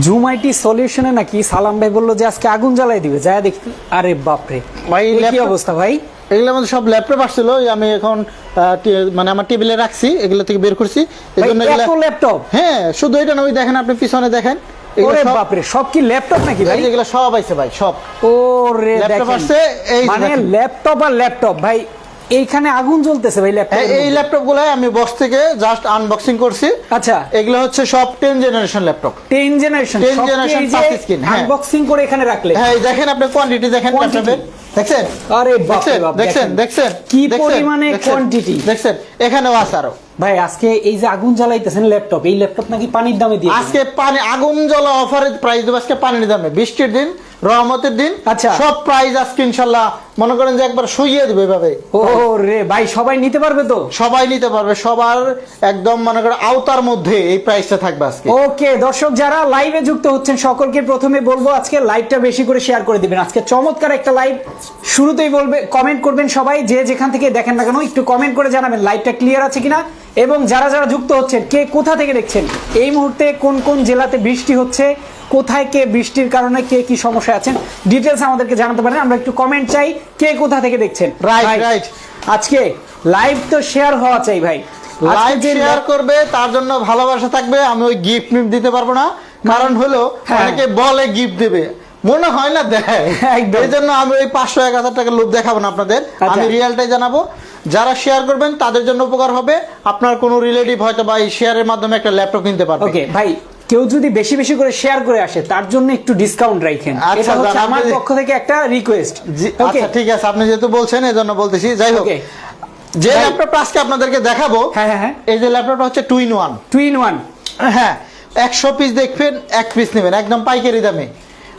Zoom IT সলিউশনে নাকি সালাম ভাই বলল যে আজকে আগুন জ্বালাই দিবে যায় দেখি। আরে বাপরে ভাই, কি অবস্থা ভাই? এগুলো আমাদের সব ল্যাপটপ আসছিল আমি এখন মানে আমার টেবিলে রাখছি এগুলো থেকে বের করছি। ল্যাপটপ হ্যাঁ শুধু এটা না ওই দেখেন আপনি পিছনে দেখেন। ওরে বাপরে সব কি ল্যাপটপ নাকি ভাই? এগুলো সব আইছে ভাই সব। ওরে ল্যাপটপ আসছে, এই মানে। ল্যাপটপ আর ল্যাপটপ ভাই এইখানে আগুন জ্বলতেছে ভাই ল্যাপটপ এই ল্যাপটপগুলো আমি বক্স থেকে জাস্ট আনবক্সিং করছি। আচ্ছা। এগুলো হচ্ছে সব ten generation laptop 10 generation 10 generation touch screen, হ্যাঁ। আনবক্সিং করে এখানে রাখলে। হ্যাঁ দেখেন আপনি কোয়ান্টিটি দেখেন। ল্যাপটপের দেখছেন? আরে বাপরে দেখছেন? বাপ দেখছেন? দেখছেন? কি? পরিমাণে কোয়ান্টিটি দেখছেন? এখানেও আছে আরও। ভাই আজকে এই যে আগুন জ্বালাইতেছেন ল্যাপটপ এই ল্যাপটপ নাকি পানির দামে দিয়ে আজকে পানি আগুন জ্বলা অফারের প্রাইস দেবো আজকে পানির দামে। বৃষ্টির দিন রহমতের দিন। আচ্ছা। সব প্রাইজ আজকে ইনশাল্লাহ মনে করেন যে একবার শুইয়ে দেবে এভাবে। ও রে ভাই সবাই নিতে পারবে তো? সবাই নিতে পারবে সবার একদম মনে করেন আওতার মধ্যে এই প্রাইসটা থাকবে আজকে। ওকে দর্শক যারা লাইভে যুক্ত হচ্ছেন সকলকে প্রথমে বলব আজকে লাইভটা বেশি করে শেয়ার করে দিবেন। আজকে চমৎকার একটা লাইভ শুরুতেই বলবে কমেন্ট করবেন সবাই যে যেখান থেকে দেখেন না কেন একটু কমেন্ট করে জানাবেন লাইভটা ক্লিয়ার আছে কিনা। এবং যারা যারা যুক্ত হচ্ছেন কে কোথা থেকে দেখছেন এই মুহূর্তে কোন কোন জেলাতে বৃষ্টি হচ্ছে কোথায় কে বৃষ্টির কারণে কে কি সমস্যা আছেন? ডিটেলস আমাদেরকে জানাতে পারেন। আমরা একটু কমেন্ট চাই কে কোথা থেকে দেখছেন? ভাই, right. আজকে লাইভ তো শেয়ার হওয়া চাই ভাই। লাইভ শেয়ার করবে তার জন্য ভালোবাসা থাকবে আমি ওই গিফট মিফট দিতে পারব না। কারণ হলো হ্যাঁ। অনেকে বলে গিফট দেবে। মনে হয় না দেয়। একদম। এই জন্য আমি ওই পাঁচশো এক হাজার টাকা লোভ দেখাবো না আপনাদের। আচ্ছা। আমি রিয়েলটাই জানাব। যারা শেয়ার করবেন তাদের জন্য উপকার হবে। আপনার কোনো রিলেটিভ হয়তো বা এই শেয়ারের মাধ্যমে একটা ল্যাপটপ কিনতে পারবে। ওকে ভাই কেউ যদি বেশি বেশি করে শেয়ার করে আসে তার জন্য একটু ডিসকাউন্ট রাখেন আচ্ছা, এটা হচ্ছে আমার পক্ষ থেকে একটা রিকোয়েস্ট আচ্ছা ঠিক আছে আপনি যেহেতু বলছেন এই জন্য বলতেছি। যাই হোক যে ল্যাপটপটা আজকে আপনাদেরকে দেখাবো হ্যাঁ হ্যাঁ হ্যাঁ। এই যে ল্যাপটপটা হচ্ছে two in one two in one হ্যাঁ একশো পিস দেখবেন এক পিস নেবেন একদম পাইকারি দামে।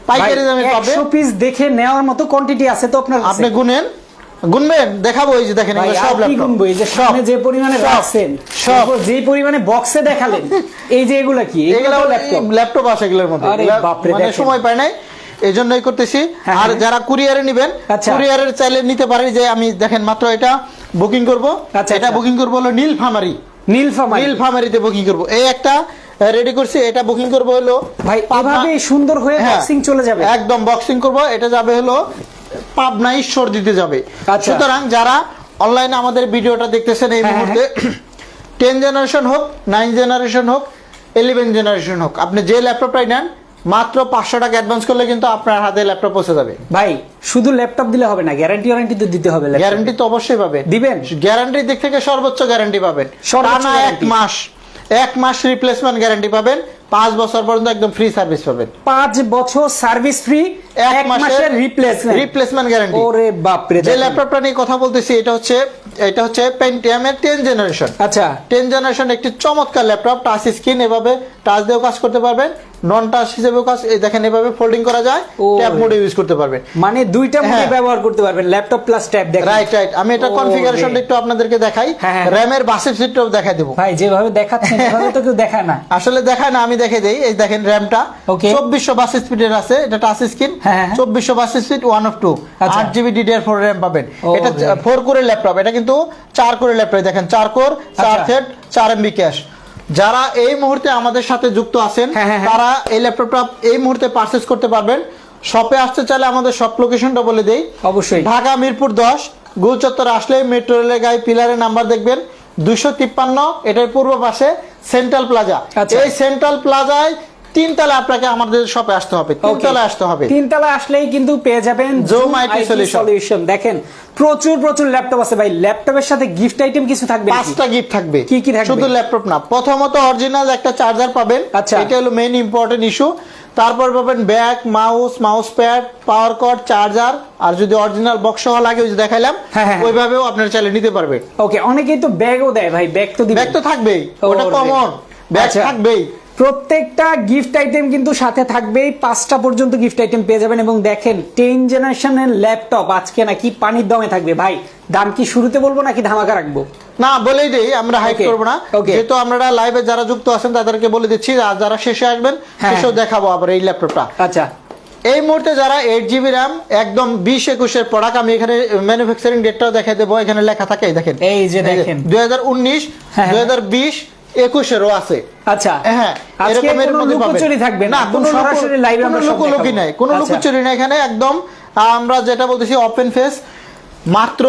পাইকারি দামে পাবে একশো পিস দেখে নেওয়ার মতো কোয়ান্টিটি আছে তো আপনার? আপনি গুনেন গুনবেন? দেখাবো এই যে দেখেন এগুলো সব ল্যাপটপ গুনবো? এই যে সামনে যে পরিমাণে রাখছেন সব। যে পরিমাণে বক্সে দেখালেন এই যে এগুলা কি? এগুলো ল্যাপটপ ল্যাপটপ আছে এগুলোর মধ্যে। মানে সময় পাই নাই। এই জন্যই করতেছি। হ্যাঁ, আর হ্যাঁ। যারা কুরিয়ারে নেবেন আচ্ছা। কুরিয়ারের চাইলে নিতে পারেন যে আমি দেখেন মাত্র এটা বুকিং করব। আচ্ছা, এটা আচ্ছা। বুকিং করব হলো নীলফামারি নীলফামারি নীলফামারিতে বুকিং করব। এই একটা রেডি করছি। এটা বুকিং করব হলো ভাই এভাবে সুন্দর হয়ে হ্যাঁ, বক্সিং চলে যাবে। একদম বক্সিং করব। এটা যাবে হলো পাবনা ঈশ্বর দিতে যাবে। আচ্ছা। সুতরাং যারা অনলাইনে আমাদের ভিডিওটা দেখতেছেন এই হ্যাঁ, মুহূর্তে টেন জেনারেশন হোক নাইন জেনারেশন হোক ইলেভেন জেনারেশন হোক আপনি যে ল্যাপটপটাই নেন মাত্র পাঁচশো টাকা অ্যাডভান্স করলে কিন্তু আপনার হাতে ল্যাপটপ পৌঁছে যাবে। ভাই শুধু ল্যাপটপ দিলে হবে না গ্যারান্টি ওয়ারেন্টি তো দিতে হবে গ্যারান্টি তো অবশ্যই পাবেন দিবেন? গ্যারান্টির দিক থেকে সর্বোচ্চ গ্যারান্টি পাবেন। টানা এক মাস এক মাস রিপ্লেসমেন্ট গ্যারান্টি পাবেন। পাঁচ বছর পর্যন্ত একদম ফ্রি সার্ভিস পাবেন। পাঁচ বছর সার্ভিস ফ্রি এক মাসের রিপ্লেসমেন্ট রিপ্লেসমেন্ট গ্যারান্টি ওরে বাপরে যে ল্যাপটপটা নিয়ে কথা বলতেছি এটা হচ্ছে এটা হচ্ছে পেন্টিয়ামের টেন জেনারেশন আচ্ছা। টেন জেনারেশন একটি চমৎকার ল্যাপটপ টাচ স্ক্রিন এভাবে টাচ দিয়েও কাজ করতে পারবেন নন টাচ হিসেবেও কাজ এই দেখেন এভাবে ফোল্ডিং করা যায় ট্যাব মোডে ইউজ করতে পারবেন। মানে দুইটা মোডে হ্যাঁ। ব্যবহার করতে পারবেন ল্যাপটপ প্লাস ট্যাব দেখেন। রাইট রাইট আমি এটা কনফিগারেশনটা একটু আপনাদেরকে দেখাই। হ্যাঁ, হ্যাঁ। র্যামের বাসের সিটটাও দেখাই দেবো। ভাই যেভাবে দেখাচ্ছেন এভাবে তো কেউ দেখায় না। আসলে দেখায় না আমি দেখে দেই। এই দেখেন র্যামটা. চব্বিশশো বাস স্পিডের আছে। এটা টাচ স্ক্রিন হ্যাঁ, হ্যাঁ। চব্বিশশো bus speed one of two আচ্ছা। আট জিবি ডিডিআর ফোর র্যাম পাবেন। এটা। ফোর ল্যাপটপ এটা কিন্তু চার ল্যাপটপ দেখেন চার কোর চার। থ্রেড চার এমবি ক্যাশ যারা এই মুহূর্তে আমাদের সাথে যুক্ত আছেন হ্যাঁ, হ্যাঁ, হ্যাঁ। তারা এই ল্যাপটপটা এই মুহূর্তে পারচেস করতে পারবেন। শপে আসতে চাইলে আমাদের শপ লোকেশনটা বলে দেই। অবশ্যই। ঢাকা মিরপুর দশ গোল চত্বর আসলে মেট্রো রেলের গায়ে পিলারের নাম্বার দেখবেন। দুইশো তিপ্পান্ন এটার পূর্ব পাশে সেন্ট্রাল প্লাজা আচ্ছা। এই সেন্ট্রাল প্লাজায় তিনতলা আপনাকে আমাদের শপে আসতে হবে তিনতলা আসতে হবে। তিনতলা আসলেই কিন্তু পেয়ে যাবেন IT solution। সলিউশন দেখেন প্রচুর প্রচুর ল্যাপটপ আছে ভাই। ল্যাপটপের সাথে গিফট আইটেম কিছু থাকবে? পাঁচটা গিফট থাকবে। কি কি থাকবে? শুধু ল্যাপটপ না প্রথমত অরিজিনাল একটা চার্জার পাবেন। আচ্ছা। এটা হলো মেইন ইম্পর্টেন্ট ইস্যু তারপর পাবেন bag mouse mouse pad power cord charger আর যদি অরিজিনাল বক্স সহ লাগে ওই যে দেখাইলাম হ্যাঁ, হ্যাঁ। ওইভাবেও আপনার চাইলে নিতে পারবেন। ওকে অনেকেই তো ব্যাগও দেয় ভাই ব্যাগ তো ব্যাগ তো থাকবেই ওটা কমন ব্যাগ আচ্ছা। থাকবেই। প্রত্যেকটা গিফট আইটেম কিন্তু সাথে থাকবেই। পাঁচটা পর্যন্ত গিফট আইটেম পেয়ে যাবেন এবং দেখেন টেন জেনারেশনের ল্যাপটপ আজকে নাকি পানির দমে থাকবে। ভাই দাম কি শুরুতে বলব নাকি ধামাকা রাখব? না বলেই দেই আমরা Okay, করব না। যেহেতু আমরা লাইভে যারা যুক্ত আছেন তাদেরকে বলে দিচ্ছি আর যারা শেষে আসবেন হ্যাঁ। শেষেও দেখাবো আবার এই ল্যাপটপটা আচ্ছা। এই মুহূর্তে যারা এইট জিবি র্যাম একদম বিশ একুশের প্রোডাক্ট আমি এখানে ম্যানুফ্যাকচারিং ডেটটাও দেখাই দেবো এখানে লেখা থাকে দেখেন। এই যে দেখেন। দুই হাজার উনিশ হ্যাঁ, দুই হাজার বিশ একুশেরও আছে। আচ্ছা হ্যাঁ এরকমের কোনো মধ্যে পাবেন। লুকোচুরি থাকবে না না একদম কোনো সরাসরি লাইভে আমরা লুকোলুকি নাই কোনো আচ্ছা। লুকোচুরি নাই এখানে একদম আমরা যেটা বলতেছি ওপেন ফেস মাত্র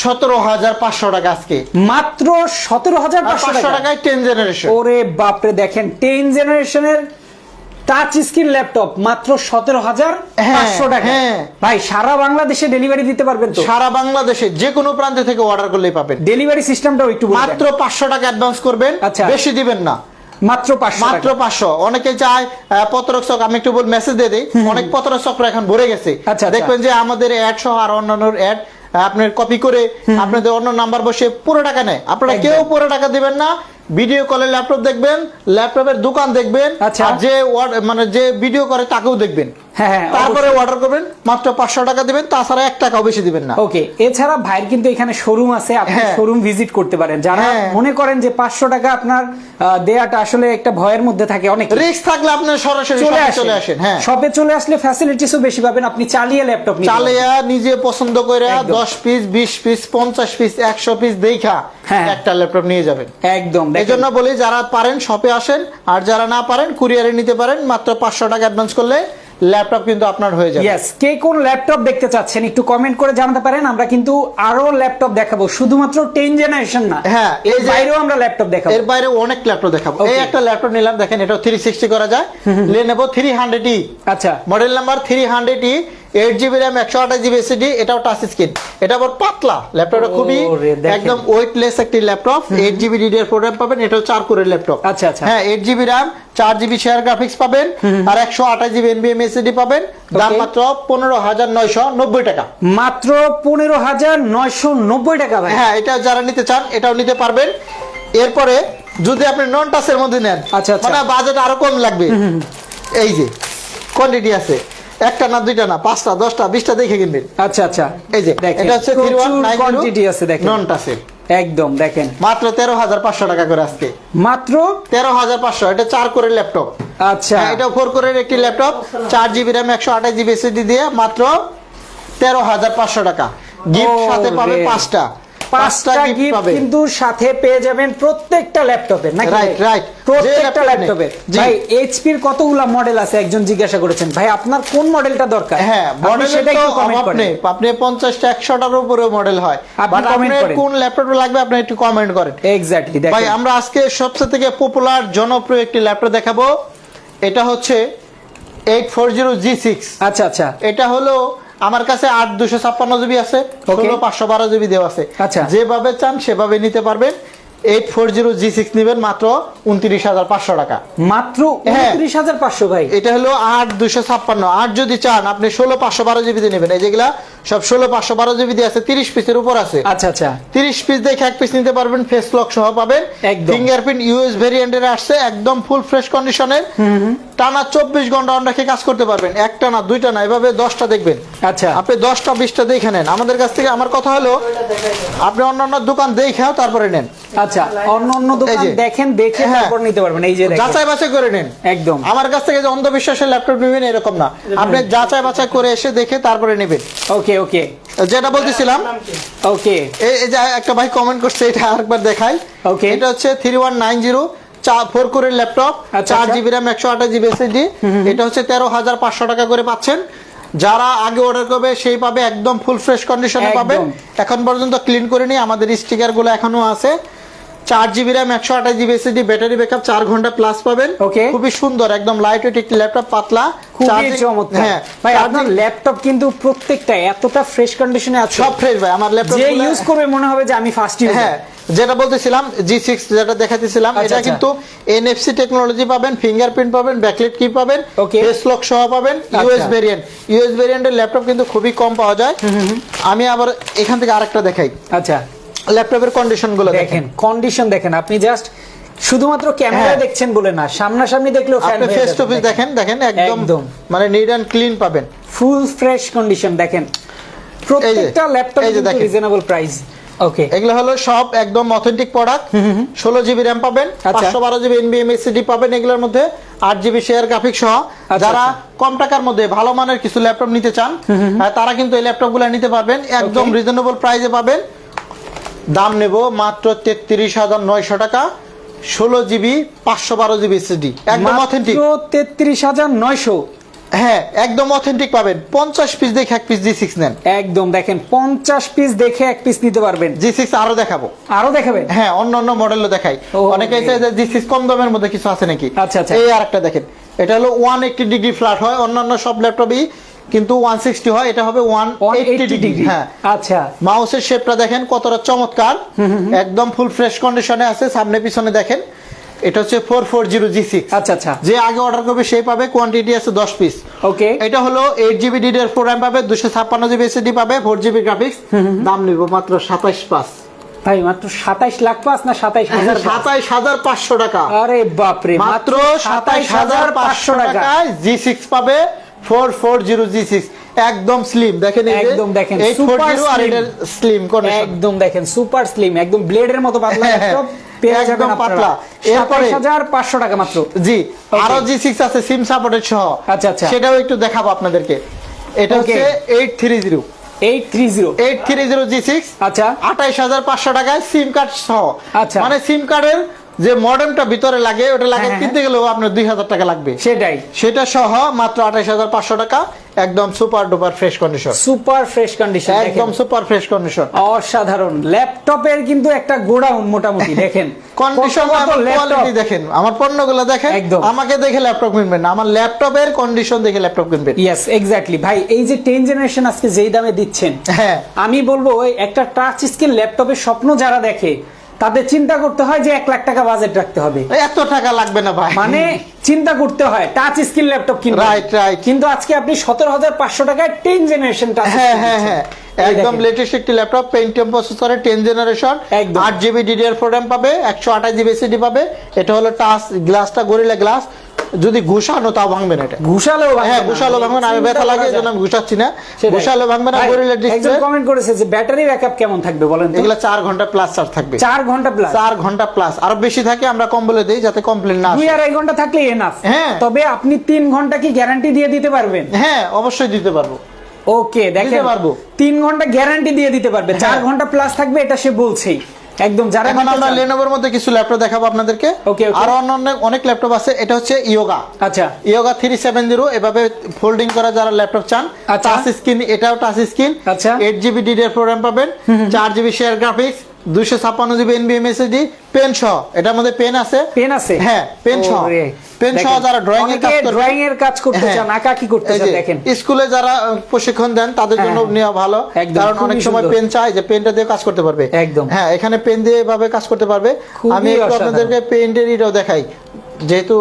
সতেরো হাজার পাঁচশো টাকা আজকে। মাত্র সতেরো হাজার পাঁচশো টাকায় টেন জেনারেশন ওরে বাপরে দেখেন টেন জেনারেশনের টাচ স্ক্রিন ল্যাপটপ মাত্র সতেরো হাজার হ্যাঁ, পাঁচশো টাকা। হ্যাঁ। ভাই সারা বাংলাদেশে ডেলিভারি দিতে পারবেন তো? সারা বাংলাদেশে যে কোনো প্রান্ত থেকে অর্ডার করলেই পাবেন। ডেলিভারি সিস্টেমটাও একটু মাত্র পাঁচশো টাকা অ্যাডভান্স করবেন আচ্ছা। বেশি দিবেন না। মাত্র পাঁচশো মাত্র পাঁচশো। অনেকে চায় পত্রক চক আমি একটু বল মেসেজ দিয়ে দিই। অনেক পত্রক চক্র এখন ভরে গেছে। আচ্ছা, আচ্ছা। দেখবেন যে আমাদের অ্যাড সহ আর অন্যান্য অ্যাড আপনার কপি করে আপনাদের অন্য নাম্বার বসে পুরো টাকা নেয়। আপনারা কেউ পুরো টাকা দিবেন না। ভিডিও কলে ল্যাপটপ দেখবেন ল্যাপটপের দোকান দেখবেন আচ্ছা। আর যে মানে যে ভিডিও করে তাকেও দেখবেন হ্যাঁ, হ্যাঁ, তারপরে অর্ডার করবেন মাত্র পাঁচশো টাকা দিবেন তাছাড়া এক টাকাও বেশি দিবেন না। ওকে এছাড়া ভাইয়ের কিন্তু এখানে শোরুম আছে আপনি হ্যাঁ। শোরুম ভিজিট করতে পারেন। যারা হ্যাঁ। মনে করেন যে পাঁচশো টাকা আপনার দেয়াটা আসলে একটা ভয়ের মধ্যে থাকে অনেক। রিস্ক থাকলে আপনি সরাসরি চলে আসেন। হ্যাঁ। শপে চলে আসলে ফ্যাসিলিটিসও বেশি পাবেন আপনি চালিয়ে ল্যাপটপ। চালিয়া নিজে পছন্দ করে দশ পিস বিশ পিস পঞ্চাশ পিস একশো পিস দেখা হ্যাঁ। একটা ল্যাপটপ নিয়ে যাবেন। একদম এই জন্য বলি যারা পারেন শপে আসেন আর যারা না পারেন কুরিয়ারে নিতে পারেন মাত্র পাঁচশো টাকা অ্যাডভান্স করলে ল্যাপটপ কিন্তু আপনার হয়ে যাবে। ইয়েস কে কোন ল্যাপটপ দেখতে চাচ্ছেন একটু কমেন্ট করে জানাতে পারেন আমরা কিন্তু আরও ল্যাপটপ দেখাবো। শুধুমাত্র টেন জেনারেশন না হ্যাঁ, এর বাইরেও আমরা ল্যাপটপ দেখাবো। এর বাইরে অনেক ল্যাপটপ দেখাবো। এই একটা ল্যাপটপ নিলাম দেখেন এটা থ্রি সিক্সটি করা যায়। হান্ড্রেড ই আচ্ছা। Model number three hundred E eight GB RAM একশো আঠাশ জিবি এসিডি এটাও টাচ স্ক্রিন এটা আবার পাতলা। ল্যাপটপটা খুবই একদম ওয়েটলেস একটি laptop eight GB DDR four RAM পাবেন এটাও চার কোরের ল্যাপটপ আচ্ছা, আচ্ছা। হ্যাঁ এইট জিবি র্যাম চার জিবি শেয়ার গ্রাফিক্স পাবেন আর একশো আঠাশ জিবি এনবিএম এসিডি পাবেন। দাম. মাত্র পনেরো হাজার নয়শো নব্বই টাকা। মাত্র পনেরো হাজার নয়শো নব্বই টাকা ভাই। হ্যাঁ এটা যারা নিতে চান এটাও নিতে পারবেন। এরপরে যদি আপনি নন টাচের মধ্যে নেন আচ্ছা, আচ্ছা। মানে বাজেট আরও কম লাগবে। এই যে কোয়ান্টিটি আছে। একটা না দুইটা না পাঁচটা দশটা বিশটা দেখে কিনবেন আচ্ছা আচ্ছা। এই যে এটা হচ্ছে quantity আছে দেখেন। নন টাচের একদম দেখেন। মাত্র তেরো হাজার পাঁচশো টাকা করে আজকে। মাত্র? তেরো হাজার পাঁচশো এটা চার করে ল্যাপটপ আচ্ছা। এটা ফোর কোরের একটি ল্যাপটপ চার জিবি র্যাম একশো আঠাশ জিবি এসএসডি দিয়ে মাত্র তেরো হাজার পাঁচশো টাকা। গিফট সাথে পাবে পাঁচটা। পাঁচটা গিফট কিন্তু সাথে পেয়ে যাবেন প্রত্যেকটা ল্যাপটপে নাকি? Right. যে প্রত্যেকটা ল্যাপটপে। ভাই এইচপির কতগুলা মডেল আছে? একজন জিজ্ঞাসা করেছেন। ভাই আপনার কোন মডেলটা দরকার? হ্যাঁ মডেল সেটা একটু কমেন্ট আপনি পঞ্চাশটা একশোটার উপরে মডেল হয়। আপনি বাট আপনার করেন। কোন ল্যাপটপ লাগবে আপনি একটু কমেন্ট করেন। এক্স্যাক্টলি ভাই আমরা আজকে সবচেয়ে থেকে পপুলার জনপ্রিয় একটি ল্যাপটপ দেখাবো। এটা হচ্ছে eight four zero G six আচ্ছা আচ্ছা। এটা হলো আমার কাছে আট দুশো ছাপ্পান্ন জিবি আছে ষোলো পাঁচশো বারো জিবি দেওয়া আছে। আচ্ছা। যেভাবে চান সেভাবে নিতে পারবেন। Eight four zero G six নেবেন মাত্র উনত্রিশ হাজার পাঁচশো টাকা। মাত্র হ্যাঁ। উনত্রিশ হাজার পাঁচশো ভাই। এটা হলো আট দুশো ছাপ্পান্ন। আট যদি চান আপনি ষোলো পাঁচশো বারো জিবি দিয়ে নেবেন। এই যেগুলা সব ষোলো পাঁচশো বারো জিবি দিয়ে আছে তিরিশ পিসের উপর আছে। আচ্ছা আচ্ছা। তিরিশ পিস দেখে এক পিস নিতে পারবেন ফেস লক সহ পাবেন। ফিঙ্গারপ্রিন্ট ইউএস ভেরিয়েন্টের আসছে একদম ফুল ফ্রেশ কন্ডিশনের টানা চব্বিশ ঘণ্টা অন রেখে কাজ করতে পারবেন? একটা না দুইটা না এভাবে দশটা দেখবেন। আচ্ছা। আপনি দশটা বিশটা দেখে নেন। আমাদের কাছ থেকে আমার কথা হলো আপনি অন্যান্য দোকান দেখেও তারপরে নেন। আচ্ছা অন্য অন্য দোকান। দেখেন দেখে হ্যাঁ। তারপর নিতে পারবেন। এই যে যাচাই বাছাই করে নেন। একদম। আমার কাছ থেকে যে অন্ধবিশ্বাসের ল্যাপটপ নেবেন এরকম না। আপনি যাচাই বাছাই করে এসে দেখে তারপরে নেবেন। ওকে ওকে। যেটা বলতেছিলাম ওকে। এই যে একটা ভাই কমেন্ট করছে এটা আরেকবার দেখাই। Okay. এটা হচ্ছে three one nine zero four কোরের ল্যাপটপ চার। জিবি র্যাম একশো আঠাশ জিবি এসএসডি এটা হচ্ছে তেরো হাজার পাঁচশো টাকা করে পাচ্ছেন। যারা আগে অর্ডার করবে সেই পাবে একদম ফুল ফ্রেশ কন্ডিশনে পাবে এখন পর্যন্ত ক্লিন করে নিই আমাদের স্টিকারগুলো এখনও আছে। চার জিবি র্যাম একশো আঠাশ জিবি এসএসডি ব্যাটারি ব্যাকআপ চার ঘণ্টা প্লাস পাবেন। Okay. খুবই সুন্দর একদম লাইট ওয়েট একটি ল্যাপটপ পাতলা হ্যাঁ ভাই আপনার ল্যাপটপ কিন্তু প্রত্যেকটা এতটা ফ্রেশ কন্ডিশনে আছে। সব ফ্রেশ ভাই আমার ল্যাপটপ যে ইউজ করবে মনে হবে যে আমি ফার্স্ট ইউজ হ্যাঁ যেটা বলতেছিলাম জি সিক্স যেটা দেখাতেছিলাম আচ্ছা, এটা আচ্ছা। কিন্তু এনএফসি টেকনোলজি পাবেন ফিঙ্গারপ্রিন্ট পাবেন ব্যাকলেট কি পাবেন Okay. ফেস লক সহ পাবেন ইউএস ভেরিয়েন্ট ইউএস ভেরিয়েন্টের ল্যাপটপ কিন্তু খুবই কম পাওয়া যায়। আমি আবার এখান থেকে আরেকটা দেখাই। আচ্ছা। ল্যাপটপের কন্ডিশনগুলো দেখেন কন্ডিশন দেখেন। আপনি জাস্ট শুধুমাত্র ক্যামেরা। দেখছেন বলে না সামনাসামনি দেখলেও ফ্যান আপনি ফেস টু ফেস দেখেন। দেখেন একদম। মানে নিট অ্যান্ড ক্লিন পাবেন। ফুল ফ্রেশ কন্ডিশন দেখেন। প্রত্যেকটা ল্যাপটপ এই যে দেখেন। রিজনেবল প্রাইস ওকে এগুলো হলো সব একদম অথেন্টিক প্রোডাক্ট ষোলো জিবি র্যাম পাবেন আচ্ছা। পাঁচশো বারো জিবি এনবিএম এসিডি পাবেন এগুলোর মধ্যে আট জিবি শেয়ার গ্রাফিক সহ। যারা আচ্ছা। কম টাকার মধ্যে ভালো মানের কিছু ল্যাপটপ নিতে চান তারা কিন্তু এই ল্যাপটপগুলো নিতে পারবেন। একদম রিজনেবল প্রাইসে পাবেন। দাম নেব মাত্র তেত্রিশ হাজার নয়শো টাকা ষোলো জিবি পাঁচশো বারো জিবি এসএসডি একদম অথেন্টিক তেত্রিশ হাজার নয়শো। হ্যাঁ একদম অথেন্টিক পাবেন। পঞ্চাশ পিস দেখে এক পিস জি সিক্স নেন। একদম দেখেন পঞ্চাশ পিস দেখে এক পিস নিতে পারবেন। জি সিক্স আরও দেখাবো। আরও দেখাবেন? হ্যাঁ অন্য অন্য মডেলও দেখাই। অনেকে. চাই জি সিক্স কম দামের মধ্যে কিছু আছে নাকি? আচ্ছা, আচ্ছা। এই আর একটা দেখেন। এটা হলো ওয়ান এইটটি ডিগ্রি ফ্ল্যাট হয়। অন্যান্য সব ল্যাপটপই কিন্তু ওয়ান সিক্সটি হয় এটা হবে ওয়ান এইটটি 180 ডিগ্রি হ্যাঁ। আচ্ছা। মাউসের শেপটা দেখেন কতটা চমৎকার। একদম ফুল ফ্রেশ কন্ডিশনে আছে সামনে পিছনে দেখেন। এটা হচ্ছে four four zero G six আচ্ছা আচ্ছা। যে আগে অর্ডার করবে সেই পাবে কোয়ান্টিটি আছে দশ পিস ওকে এটা হলো eight GB DDR four RAM পাবে দুশো ছাপ্পান্ন জিবি এসএসডি পাবে ফোর জিবি গ্রাফিক্স দাম নিব মাত্র সাতাইশ পাঁচ। ভাই মাত্র সাতাইশ লাখ পাস না সাতাইশ হাজার? সাতাইশ হাজার পাঁচশো টাকা। আরে বাপরে মাত্র সাতাইশ হাজার পাঁচশো টাকায় জি সিক্স পাবে। Four four zero G six একদম স্লিম দেখেন একদম দেখেন, আর এটার স্লিম কন্ডিশন একদম দেখেন সুপার স্লিম একদম ব্লেডের মতো পাতলা হ্যাঁ, ল্যাপটপ হ্যাঁ, একদম পাতলা। এরপরে- এরপরে হাজার পাঁচশো টাকা মাত্র। জি আরও জি সিক্স আছে সিম সাপোর্টেড সহ। আচ্ছা, আচ্ছা। সেটাও একটু দেখাবো আপনাদেরকে। এটা. হচ্ছে আচ্ছা। আঠাইশ হাজার পাঁচশো টাকায় সিম কার্ড সহ। আচ্ছা। মানে সিম কার্ডের যে মডেমটা ভিতরে লাগে ওটা লাগে হ্যাঁ, কিনতে গেলেও আপনার দুই হাজার টাকা লাগবে। সেটাই। সেটা সহ মাত্র আঠাইশ হাজার পাঁচশো টাকা একদম super duper fresh condition super fresh condition একদম সুপার ফ্রেশ কন্ডিশন অসাধারণ। ল্যাপটপের কিন্তু একটা গোডাউন মোটামুটি দেখেন। কন্ডিশন কোয়ালিটি দেখেন। আমার পণ্যগুলো দেখেন একদম। আমাকে দেখে ল্যাপটপ কিনবেন না। আমার ল্যাপটপের কন্ডিশন দেখে ল্যাপটপ কিনবেন। ইয়েস এক্স্যাক্টলি ভাই এই যে জেনারেশন আজকে যেই দামে দিচ্ছেন হ্যাঁ। আমি বলব ওই একটা টাচ স্ক্রিন ল্যাপটপের স্বপ্ন যারা দেখে তাদের চিন্তা করতে হয় যে এক লাখ টাকা বাজেট রাখতে হবে। এত টাকা লাগবে না ভাই। মানে চিন্তা করতে হয় টাচ স্ক্রিন ল্যাপটপ কিনতে রাইট রাইট কিন্তু আজকে আপনি সতেরো হাজার পাঁচশো টাকায় টেন জেনারেশন টাচ হ্যাঁ হ্যাঁ হ্যাঁ। একদম লেটেস্ট একটি ল্যাপটপ পেন্টিয়াম প্রসেসরের টেন জেনারেশন। আট জিবি ডিডিআর ফোর র্যাম পাবে একশো আঠাশ জিবি এসিডি পাবে। এটা হলো টাচ গ্লাসটা গরিলা গ্লাস যদি ঘুষানো তাও ভাঙবে না এটা। ঘুষালেও হ্যাঁ। ঘুষালো ভাঙবে না। আমি ব্যথা লাগে করা এই জন্য আমি ঘুষাচ্ছি না। ঘুষালো ভাঙবে না গরিলা একজন ডিসপ্লে কমেন্ট করেছে যে ব্যাটারি ব্যাকআপ কেমন থাকবে বলেন তো? এগুলো চার ঘণ্টা প্লাস চার্জ থাকবে। চার ঘণ্টা প্লাস চার ঘণ্টা প্লাস আরও বেশি থাকে আমরা কম বলে দিই যাতে কমপ্লেন না আসে। আড়াই ঘণ্টা থাকলে এনাফ হ্যাঁ। তবে আপনি তিন ঘণ্টা কি গ্যারান্টি দিয়ে দিতে পারবেন? হ্যাঁ অবশ্যই দিতে পারব। ওকে দেখেন পারব। তিন ঘণ্টা গ্যারান্টি দিয়ে দিতে পারবে। চার হ্যাঁ। ঘণ্টা প্লাস থাকবে এটা সে বলছেই। একদম যারা এখন আমরা লেনোভোর মধ্যে কিছু ল্যাপটপ দেখাবো আপনাদেরকে। ওকে আর আরও অন্য অনেক ল্যাপটপ আছে এটা হচ্ছে ইয়োগা আচ্ছা। ইয়োগা থ্রি সেভেন জিরো এভাবে ফোল্ডিং করা যারা ল্যাপটপ চান আচ্ছা। টাচ স্ক্রিন এটাও টাচ স্ক্রিন আচ্ছা। এইট জিবি ডিডিআর প্রোগ্রাম পাবেন চার জিবি শেয়ার গ্রাফিক্স দুইশো ছাপ্পান্ন জিবি এনবিএম এসএসডি পেন সহ। এটার মধ্যে পেন আছে। পেন আছে? হ্যাঁ পেন সহ। পেন সহ যারা ড্রয়িং এর কাজ ড্রয়িং এর কাজ করতে হ্যাঁ। চান আঁকা কি করতে চান দেখেন। স্কুলে যারা প্রশিক্ষণ দেন তাদের জন্য হ্যাঁ। নেওয়া ভালো। কারণ অনেক সময় পেন চাই যে পেনটা দিয়ে কাজ করতে পারবে। একদম। হ্যাঁ এখানে পেন দিয়ে এভাবে কাজ করতে পারবে। আমি একটু পেন আপনাদেরকে পেন্টের ইটাও দেখাই। যেহেতু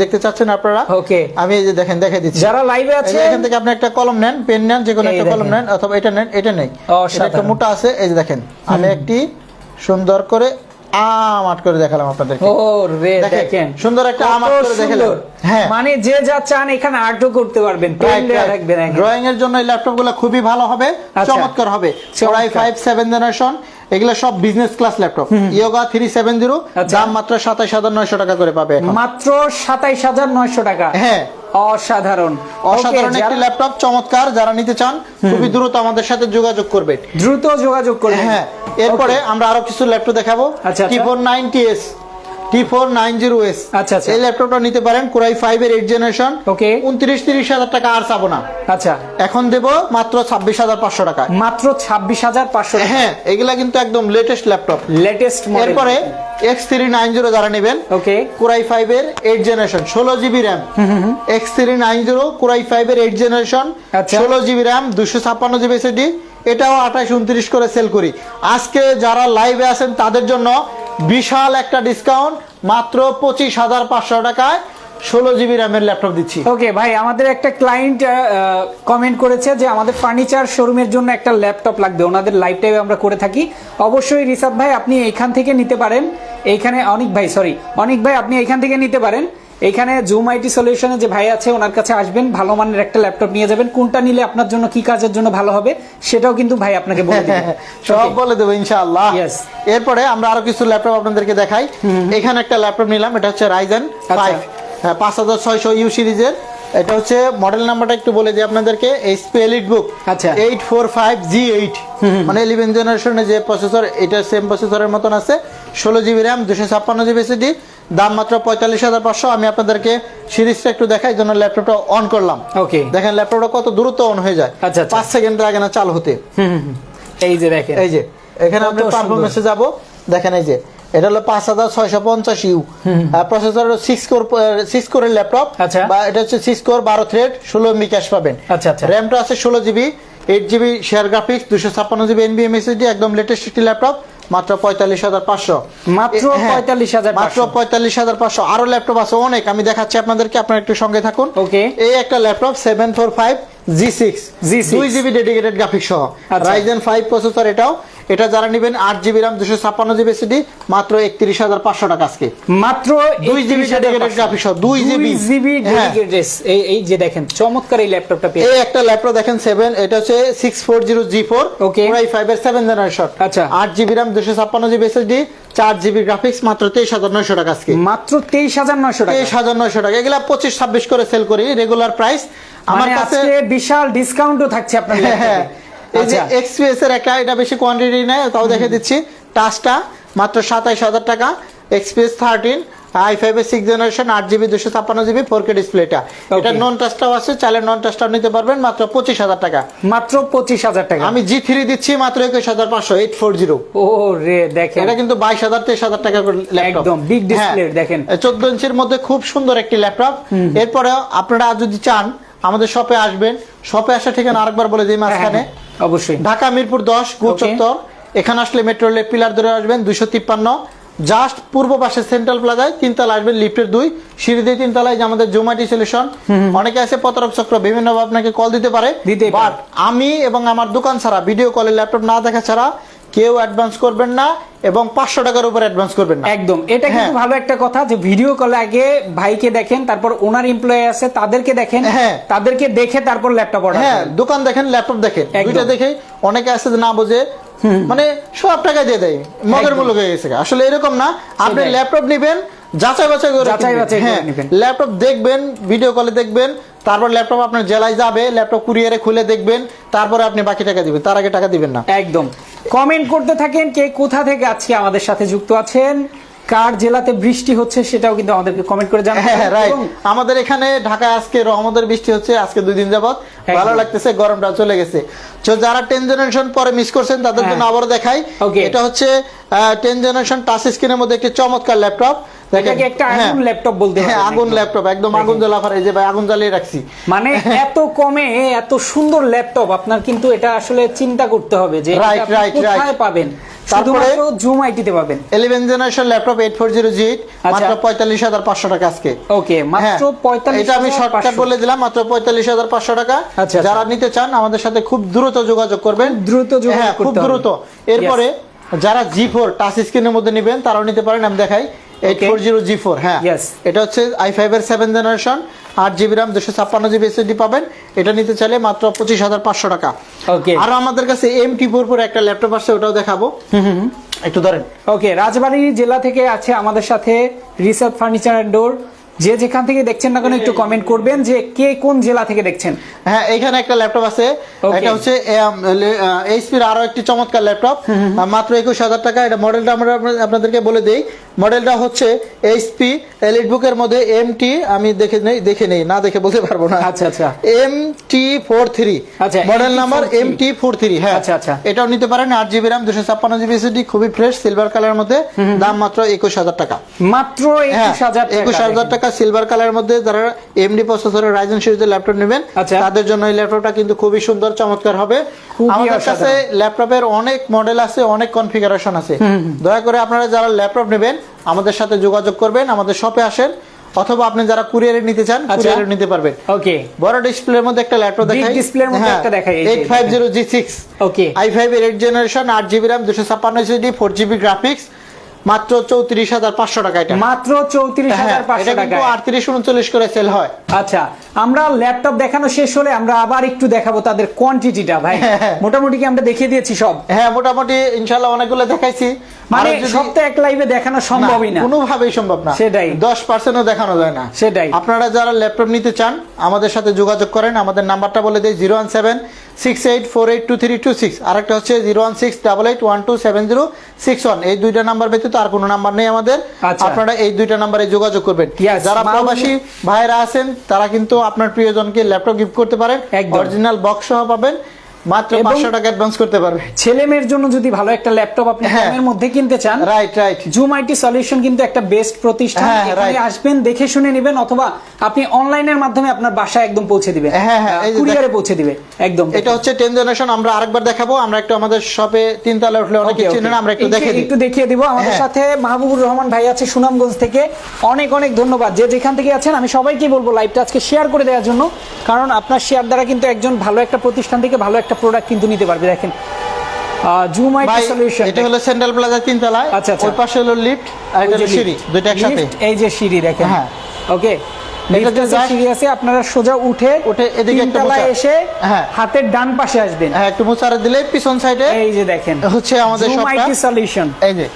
দেখতে চাচ্ছেন আপনারা Okay. আমি এই যে দেখেন দেখাই দিচ্ছি। যারা লাইভে আছে এখান থেকে আপনি একটা কলম নেন পেন নেন যে কোনো একটা কলম নেন অথবা এটা নেন এটা নেই। এটা একটা মোটা আছে এই যে দেখেন। আমি একটি সুন্দর করে আম আট করে দেখালাম আপনাদেরকে। ও রে দেখেন, সুন্দর একটা কত আমার করে দেখালাম। হ্যাঁ। মানে যে যা চান এখানে আর্টও করতে পারবেন। থাকবে ড্রয়িং এর জন্য এই ল্যাপটপগুলো খুবই ভালো হবে আচ্ছা। চমৎকার হবে। ফাইভ সেভেন জেনারেশন এগুলো সব business class laptop Yoga three seven zero. দাম মাত্র সাতাইশ হাজার নয়শো টাকা করে পাবে মাত্র সাতাইশ হাজার নয়শো টাকা। হ্যাঁ। অসাধারণ। অসাধারণ একটি ল্যাপটপ চমৎকার যারা নিতে চান খুবই দ্রুত আমাদের সাথে যোগাযোগ করবে। দ্রুত যোগাযোগ করবে হ্যাঁ। এরপরে আমরা আরও কিছু ল্যাপটপ দেখাবো। T. Four ninety S T four nine zero S আচ্ছা, আচ্ছা। এই ল্যাপটপটা নিতে পারেন কোরাই ফাইভ এর এইট জেনারেশন Okay. উনত্রিশ তিরিশ হাজার টাকা আর চাবো না। আচ্ছা। এখন দেব মাত্র ছাব্বিশ হাজার পাঁচশো টাকা মাত্র ছাব্বিশ হাজার পাঁচশো হ্যাঁ এগুলা কিন্তু একদম লেটেস্ট ল্যাপটপ লেটেস্ট এরপরে এক্স থ্রি নাইন জিরো যারা নেবেন ওকে। কোরাই ফাইভ এর এইট জেনারেশন ষোলো GB RAM X three nine zero core i five এর এইট জেনারেশন। ষোলো জিবি র্যাম দুশো ছাপ্পান্ন জিবি এটাও আঠাশ উনত্রিশ করে সেল করি। আজকে যারা লাইভে আছেন তাদের জন্য বিশাল একটা ডিসকাউন্ট মাত্র পঁচিশ হাজার পাঁচশো টাকায় ষোলো জিবি র্যামের ল্যাপটপ দিচ্ছি। ওকে ভাই, আমাদের একটা ক্লায়েন্ট কমেন্ট করেছে যে আমাদের ফার্নিচার শোরুমের জন্য একটা ল্যাপটপ লাগবে। ওনাদের লাইভ টাইমে আমরা করে থাকি। অবশ্যই রিসাদ ভাই, আপনি এইখান থেকে নিতে পারেন। এইখানে অনেক ভাই সরি অনেক ভাই, আপনি এইখান থেকে নিতে পারেন। এইখানে জুম আইটি সলিউশনে যে ভাই আছে ওনার কাছে আসবেন ভালো মানের একটা ল্যাপটপ নিয়ে যাবেন। কোনটা নিলে আপনার জন্য কি কাজের জন্য ভালো হবে সেটাও কিন্তু ভাই আপনাকে বলে দিবেন সব বলে দেবো ইনশাআল্লাহ. এরপরে আমরা আরও কিছু ল্যাপটপ আপনাদেরকে দেখাই। এখানে একটা ল্যাপটপ নিলাম এটা হচ্ছে রাইজেন আচ্ছা। ফাইভ হ্যাঁ পাঁচ হাজার ছয়শো ইউ সিরিজের। এটা হচ্ছে মডেল নাম্বারটা একটু বলে দিই আপনাদেরকে এইচপি এলিট বুক আচ্ছা। Eight four five G eight মানে ইলেভেন জেনারেশনের যে প্রসেসর এটা সেম প্রসেসরের মতন আছে। ষোলো জিবি র্যাম দুশো ছাপ্পান্ন জিবি এসিডি দাম মাত্র পঁয়তাল্লিশ হাজার পাঁচশো। আমি আপনাদেরকে সিরিজটা একটু দেখাই জন্য ল্যাপটপটা অন করলাম। ওকে দেখেন ল্যাপটপটা কত দ্রুত অন হয়ে যায়। আচ্ছা, আচ্ছা। পাঁচ সেকেন্ড লাগে না চালু হতে। এই যে দেখেন। এই যে এখানে সুন্দর। পারফরমেন্সে যাব। দেখেন এই যে এটা হলো পাঁচ হাজার ছয়শো পঞ্চাশ U processor six core six কোরের ল্যাপটপ। আচ্ছা। বা এটা হচ্ছে সিক্স কোর বারো থ্রেড ষোলো এমবি ক্যাশ পাবেন। আচ্ছা, আচ্ছা। র্যামটা আছে ষোলো GB eight GB share graphics দুশো ছাপ্পান্ন জিবি এনবিএম এসএসডি একদম লেটেস্ট একটি ল্যাপটপ। মাত্র পঁয়তাল্লিশ হাজার পাঁচশো। মাত্র পঁয়তাল্লিশ হাজার মাত্র পঁয়তাল্লিশ হাজার পাঁচশো। আরও ল্যাপটপ আছে অনেক আমি দেখাচ্ছি আপনাদেরকে আপনারা একটু সঙ্গে থাকুন। ওকে। এই একটা laptop seven four five G six G দুই জিবি ডেডিকেটেড গ্রাফিক্স সহ। রাইজেন ফাইভ প্রসেসর এটাও এটা যারা নেবেন আট জিবি র্যাম দুশো ছাপ্পান্ন জিবি এসিডি মাত্র একত্রিশ হাজার পাঁচশো টাকা আজকে। মাত্র দুই জিবি ডেডিকেটেড গ্রাফিক্স দুই জিবি জিবি হ্যাঁ। ডেডিকেটেড এই যে দেখেন চমৎকার এই ল্যাপটপটা পেয়ে এই একটা ল্যাপটপ দেখেন সেভেন এটা হচ্ছে six four zero G four Okay. Core i five এর সেভেন জেনারেশন আচ্ছা। আট জিবি র্যাম দুশো ছাপ্পান্ন জিবি এসএসডি চার জিবি গ্রাফিক্স মাত্র তেইশ হাজার নয়শো টাকা আজকে। মাত্র তেইশ হাজার নয়শো টাকা। তেইশ হাজার নয়শো টাকা। এগুলা পঁচিশ ছাব্বিশ করে সেল করি রেগুলার প্রাইস আমার মানে কাছে বিশাল ডিসকাউন্টও থাকছে আপনার হ্যাঁ ল্যাপটপে এই যে আচ্ছা। এক্সপিএস এর একটা এটা বেশি কোয়ান্টিটি নেয় তাও দেখে দিচ্ছি। টাচটা মাত্র সাতাইশ হাজার টাকা। এক্সপিএস থার্টিন আই ফাইভ এর সিক্স জেনারেশন আট জিবি দুশো ছাপ্পান্ন জিবি ফোর কে ডিসপ্লেটা এটা. নন টাচটাও আছে চাইলে নন টাচটাও নিতে পারবেন মাত্র পঁচিশ হাজার টাকা। মাত্র পঁচিশ হাজার টাকা। আমি জি থ্রি দিচ্ছি মাত্র একুশ হাজার পাঁচশো এইট ফোর জিরো ও রে দেখেন। এটা কিন্তু বাইশ হাজার তেইশ হাজার টাকা করে একদম, big display, দেখেন। চোদ্দ ইঞ্চির মধ্যে খুব সুন্দর একটি ল্যাপটপ এরপরে আপনারা যদি চান আমাদের শপে আসবেন। শপে আসা ঠিকানা আরেকবার বলে দিই মাঝখানে। হ্যাঁ, অবশ্যই। ঢাকা মিরপুর দশ গুচত্তর এখানে আসলে মেট্রো রেলের পিলার ধরে আসবেন দুইশো তিপ্পান্ন। জাস্ট পূর্ব পাশে সেন্ট্রাল প্লাজায় তিনতলা আসবেন লিফটের দুই। সিঁড়ি দিয়ে তিনতলায় যে আমাদের জোম্যাটি সলিউশন অনেকে আছে প্রতারক চক্র বিভিন্ন আপনাকে কল দিতে পারে। বাট আমি এবং আমার দোকান ছাড়া ভিডিও কলে ল্যাপটপ না দেখা ছাড়া কেউ অ্যাডভান্স করবেন না এবং পাঁচশো টাকার উপর অ্যাডভান্স করবেন না একদম এটা কিন্তু হ্যাঁ। ভালো একটা কথা যে ভিডিও কলে আগে ভাইকে দেখেন তারপর ওনার এমপ্লয়ি আছে তাদেরকে দেখেন হ্যাঁ। তাদেরকে দেখে তারপর ল্যাপটপ অর্ডার হ্যাঁ দোকান দেখেন ল্যাপটপ দেখেন। দুইটা দেখে অনেকে আছে যে না বোঝে মানে সব টাকা দিয়ে দেয় মগের। মূল্য হয়ে গেছে আসলে এরকম না আপনি ল্যাপটপ নেবেন যাচাই বাছাই করে যাচাই বাছাই হ্যাঁ ল্যাপটপ দেখবেন ভিডিও কলে দেখবেন তারপর ল্যাপটপ আপনার জেলায় যাবে ল্যাপটপ কুরিয়ারে খুলে দেখবেন তারপরে আপনি বাকি টাকা দিবেন। তার আগে টাকা দিবেন না। একদম। কমেন্ট করতে থাকেন কে কোথা থেকে আজকে আমাদের সাথে যুক্ত আছেন কার জেলাতে বৃষ্টি হচ্ছে সেটাও কিন্তু আমাদেরকে কমেন্ট করে জানাবেন হ্যাঁ রাইট আমাদের এখানে ঢাকায় আজকে রহমতের বৃষ্টি হচ্ছে আজকে দুই দিন যাবত ভালো লাগতেছে গরমটা চলে গেছে। তো যারা টেন জেনারেশন পরে মিস করছেন তাদের জন্য হ্যাঁ। আবারও দেখাই এটা হচ্ছে টেন জেনারেশন টাচ স্ক্রিনের মধ্যে একটি চমৎকার ল্যাপটপ এটাকে একটা আগুন ল্যাপটপ বলতে হ্যাঁ আগুন ল্যাপটপ একদম আগুন যে ভাই আগুন জ্বালিয়ে রাখছি। মানে এত কমে এত সুন্দর ল্যাপটপ আপনার কিন্তু এটা আসলে চিন্তা করতে হবে যে আপনি কোথায় পাবেন? তারপরে- জুম আইটিতে জেনারেশন ল্যাপটপ মাত্র পাঁচশো টাকা আজকে। ওকে মাত্র হ্যাঁ, পঁয়তাল্লিশ এটা আমি শর্টকাট বলে দিলাম মাত্র পঁয়তাল্লিশ হাজার পাঁচশো টাকা। আচ্ছা, আচ্ছা। যারা নিতে চান আমাদের সাথে খুব দ্রুত যোগাযোগ করবেন। দ্রুত যোগাযোগ হ্যাঁ খুব দ্রুত। এরপরে যারা জি ফোর টাচ স্ক্রিনের মধ্যে নেবেন তারাও নিতে পারেন আমি দেখাই। Eight four zero G four হ্যাঁ। এটা হচ্ছে আই সেভেন জেনারেশন আট জিবি র্যাম দুশো ছাপ্পান্ন জিবি এসএসডি পাবেন। এটা নিতে চাইলে মাত্র পঁচিশ হাজার পাঁচশো টাকা. আর আমাদের কাছে এম টি ফোর ফোর একটা ল্যাপটপ আসছে ওটাও দেখাবো। একটু ধরেন। ওকে রাজবাড়ী জেলা থেকে আছে আমাদের সাথে রিসার্চ ফার্নিচার এন্ড ডোর যে যেখান থেকে দেখছেন না কেন একটু কমেন্ট করবেন যে কে কোন জেলা থেকে দেখছেন। হ্যাঁ এখানে একটা ল্যাপটপ আছে. এটা হচ্ছে এইচপির আরও একটি চমৎকার ল্যাপটপ মাত্র একুশ হাজার টাকা। এটা মডেলটা আমরা আপনাদেরকে বলে দেই। মডেলটা হচ্ছে এইচপি এলিট বুকের মধ্যে এম টি আমি দেখে নেই দেখে নেই না দেখে বলতে পারব না। আচ্ছা, আচ্ছা। এম টি ফোর থ্রি আচ্ছা, model number M T four three হ্যাঁ। আচ্ছা, আচ্ছা। এটাও নিতে পারেন আট জিবি র্যাম দুশো ছাপ্পান্ন জিবি এসএসডি খুবই ফ্রেশ সিলভার কালারের মধ্যে। দাম মাত্র একুশ হাজার টাকা। মাত্র হ্যাঁ একুশ হাজার টাকা। একুশ হাজার টাকা সিলভার কালারের মধ্যে যারা এমডি প্রসেসরের রাইজেন সিরিজের ল্যাপটপ নেবেন আচ্ছা। তাদের জন্য এই ল্যাপটপটা কিন্তু খুবই সুন্দর চমৎকার হবে। আমাদের কাছে ল্যাপটপের অনেক মডেল আছে অনেক কনফিগারেশন আছে। দয়া করে আপনারা যারা ল্যাপটপ নেবেন আমাদের সাথে যোগাযোগ করবেন আমাদের শপে আসেন অথবা আপনি যারা কুরিয়ারে নিতে চান আচ্ছা। কুরিয়ারে নিতে পারবেন। ওকে বড় ডিসপ্লের মধ্যে একটা ল্যাপটপ দেখাই। ডিসপ্লে এর মধ্যে একটা দেখাই, এই যে, eight five zero G six okay I five এর 8 জেনারেশন আট জিবি র্যাম দুশো ছাপ্পান্ন জিবি ফোর জিবি গ্রাফিক্স মাত্র চৌত্রিশ হাজার পাঁচশো টাকা এটা। মাত্র চৌত্রিশ হ্যাঁ, হাজার পাঁচশো টাকা আটত্রিশ উনচল্লিশ করে সেল হয়। আচ্ছা আমরা ল্যাপটপ দেখানো শেষ হলে আমরা আবার একটু দেখাবো তাদের কোয়ান্টিটিটা ভাই। হ্যাঁ। মোটামুটি কি আমরা দেখিয়ে দিয়েছি সব? হ্যাঁ মোটামুটি ইনশাল্লাহ অনেকগুলো দেখাইছি। মানে সপ্তাহে এক লাইভে দেখানো সম্ভবই না। কোনোভাবেই সম্ভব না। সেটাই। দশ পার্সেন্টও দেখানো যায় না। সেটাই। আপনারা যারা ল্যাপটপ নিতে চান আমাদের সাথে যোগাযোগ করেন। আমাদের নাম্বারটা বলে দেয় zero one seven six eight four eight two three two six আরেকটা হচ্ছে zero one six double eight one two seven zero six one এই দুইটা নাম্বার ব্যতীত আর কোনো নাম্বার নেই আমাদের আচ্ছা। আপনারা এই দুইটা নাম্বারে যোগাযোগ করবেন যারা মামুনি- প্রবাসী ভাইরা আছেন তারা কিন্তু আপনার প্রিয়জনকে ল্যাপটপ গিফট করতে পারেন। অরিজিনাল বক্স সহ পাবেন মাত্র এবং- পাঁচশো টাকা অ্যাডভান্স করতে পারবে। ছেলে মেয়ের জন্য যদি ভালো একটা ল্যাপটপ আপনি হ্যাঁ। কমের মধ্যে কিনতে চান right right Zoom IT Solution কিন্তু একটা বেস্ট প্রতিষ্ঠান। হ্যাঁ, এখানে আসবেন দেখে শুনে নেবেন অথবা আপনি অনলাইনের মাধ্যমে আপনার বাসায় একদম পৌঁছে দিবেন। হ্যাঁ, হ্যাঁ, কুরিয়ারে পৌঁছে দিবে একদম। এটা হচ্ছে জেনারেশন আমরা আরেকবার দেখাবো আমরা একটু আমাদের শপে তিনতলা উঠলে অনেকে okay. না আমরা একটু একটু- দেখে দিই। একটু দেখিয়ে দিব আমাদের হ্যাঁ। সাথে মাহবুবুর রহমান ভাই আছে সুনামগঞ্জ থেকে। অনেক অনেক ধন্যবাদ। যে যেখান থেকে আছেন আমি সবাইকে বলব লাইভটা আজকে শেয়ার করে দেওয়ার জন্য কারণ আপনার শেয়ার দ্বারা কিন্তু একজন ভালো একটা প্রতিষ্ঠান থেকে ভালো একটা প্রোডাক্ট কিন্তু নিতে পারবে দেখেন। জুম সলিউশন এটা হলো সেন্ট্রাল প্লাজা তিনতলায়। আচ্ছা, আচ্ছা। ওই পাশে হলো লিফট আর এটা হলো সিঁড়ি দুইটা একসাথে। এই যে সিঁড়ি দেখেন। হ্যাঁ। ওকে? সিঁড়ি আছে আপনারা সোজা উঠে উঠে এদিকে একটা এসে হ্যাঁ। হাতের ডান পাশে আসবেন। হ্যাঁ একটু দিলে পিছন সাইডে এই যে দেখেন। হচ্ছে আমাদের জুম সলিউশন এই যে।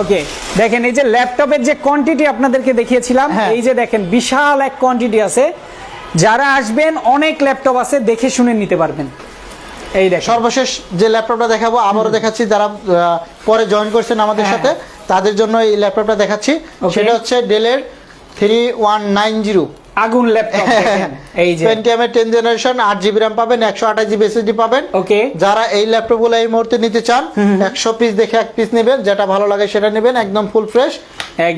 ওকে। দেখেন এই যে ল্যাপটপের যে কোয়ান্টিটি আপনাদেরকে দেখিয়েছিলাম। এই যে দেখেন বিশাল এক কোয়ান্টিটি আছে। যারা আসবেন অনেক ল্যাপটপ আছে দেখে শুনে নিতে পারবেন। এই দেখেন। সর্বশেষ যে ল্যাপটপটা দেখাবো আবারও দেখাচ্ছি যারা পরে জয়েন করছেন আমাদের হ্যাঁ, সাথে তাদের জন্য এই ল্যাপটপটা দেখাচ্ছি। সেটা হচ্ছে ডেলের থ্রি ওয়ান নাইন জিরো আগুন ল্যাপটপ এই যে। পেন্টিএমের টেন জেনারেশন আট জিবি র্যাম পাবেন একশো আঠাশ জিবি এসএসডি পাবেন। ওকে যারা এই ল্যাপটপগুলো এই মুহূর্তে নিতে চান একশো পিস দেখে এক পিস নেবেন যেটা ভালো লাগে সেটা নেবেন একদম ফুল ফ্রেশ।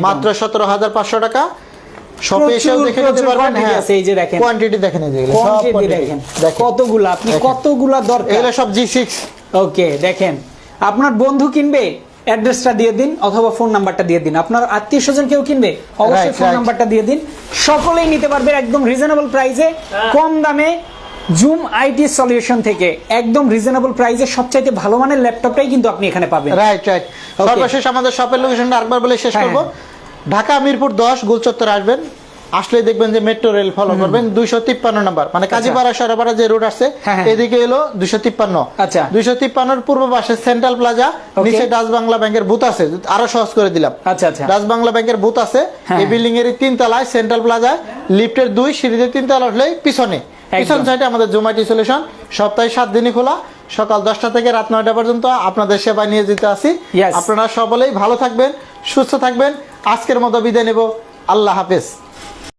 মাত্র সতেরো হাজার পাঁচশো টাকা। শপে এসেও দেখে নিতে পারবেন হ্যাঁ। এই যে দেখেন। কোয়ান্টিটি দেখেন এগুলো, সব দেখেন। দেখেন। আপনি দেখেন। দরকার? এগুলো সব জি সিক্স ওকে দেখেন। আপনার বন্ধু কিনবে অ্যাড্রেসটা দিয়ে দিন অথবা ফোন নাম্বারটা দিয়ে দিন। আপনার আত্মীয় স্বজন কেউ কিনবে অবশ্যই ফোন নাম্বারটা দিয়ে দিন। সকলেই নিতে পারবে একদম রিজনেবল প্রাইসে কম দামে জুম আইটি সলিউশন থেকে। একদম রিজনেবল প্রাইসে সবচাইতে ভালো মানের ল্যাপটপটাই কিন্তু আপনি এখানে পাবেন। রাইট রাইট সর্বশেষ আমাদের শপের লোকেশনটা আরেকবার বলে শেষ হ্যাঁ, করব। ঢাকা মিরপুর দশ গোলচত্বর আসবেন। আসলে দেখবেন যে মেট্রো রেল ফলো করবেন। দুইশো তিপ্পান্ন নাম্বার মানে কাজীপাড়া সরাপাড়া যে রোড আছে হ্যাঁ, হ্যাঁ। এদিকে এলো দুইশো তিপ্পান্ন। আচ্ছা। দুইশো তিপ্পান্নর পূর্ব পাশে সেন্ট্রাল প্লাজা. নিচে ডাচ বাংলা ব্যাংকের বুথ আছে। আরও সহজ করে দিলাম। আচ্ছা, আচ্ছা। ডাচ বাংলা ব্যাংকের বুথ আছে। হ্যাঁ। এই বিল্ডিং এর তিন তলায় সেন্ট্রাল প্লাজায় লিফটের দুই সিঁড়িতে তিন তলা উঠলে পিছনে পিছন সাইডে আমাদের জোম্যাটি সলিউশন সপ্তাহে সাত দিনই খোলা। সকাল দশটা থেকে রাত নয়টা পর্যন্ত আপনাদের সেবা নিয়ে যেতে আসি আপনারা সকলেই ভালো থাকবেন সুস্থ থাকবেন। আজকের মতো বিদায় নেব। আল্লাহ হাফেজ।